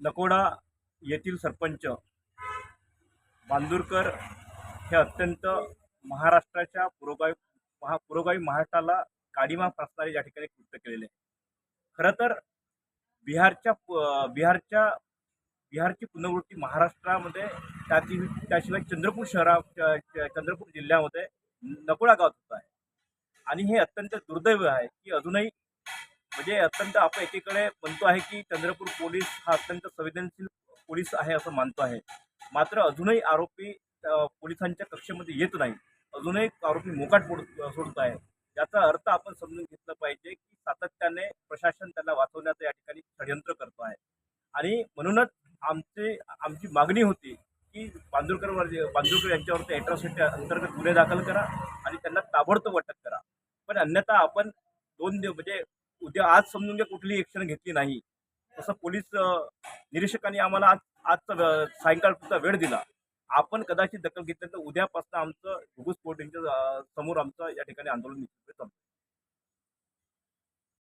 नकोडा येथील सरपंच बांदूरकर हे अत्यंत महाराष्ट्राच्या पुरोगामी महा पुरोगामी महाराष्ट्राला काडीमा फासणारे या ठिकाणी कृत्य केलेले. खरं तर बिहारच्या बिहारच्या बिहारची पुनर्वृत्ती महाराष्ट्रामध्ये त्याची त्याशिवाय चंद्रपूर शहरा च- चंद्रपूर जिल्ह्यामध्ये नकोडा गावात होत आहे. आणि हे अत्यंत दुर्दैव आहे की अजूनही म्हणजे अत्यंत आपण एकीकडे म्हणतो आहे की चंद्रपूर पोलीस हा अत्यंत संवेदनशील पोलीस आहे असं मानतो आहे. मात्र अजूनही आरोपी पोलिसांच्या कक्षेमध्ये येत नाही. अजूनही आरोपी मोकाट पोड सोडत आहे. याचा अर्थ आपण समजून घेतलं पाहिजे की सातत्याने प्रशासन त्यांना वाचवण्याचं या ठिकाणी षडयंत्र करतो आहे. आणि म्हणूनच आमचे आमची मागणी होती की बांदुरकरवर बांदुरकर यांच्यावरती अॅट्रॉसिटी अंतर्गत गुन्हे दाखल करा आणि त्यांना ताबडतोब अटक करा. पण अन्यथा आपण दोन दिवस म्हणजे उद्या आज समजून घ्या कुठलीही ॲक्शन घेतली नाही. तसं पोलीस निरीक्षकांनी आम्हाला आज आजचा सायंकाळचा वेळ दिला. आपण कदाचित दखल घेतली तर उद्यापासून आमचं घुगूस पोर्टिंगच्या समोर आमचं या ठिकाणी आंदोलन निश्चित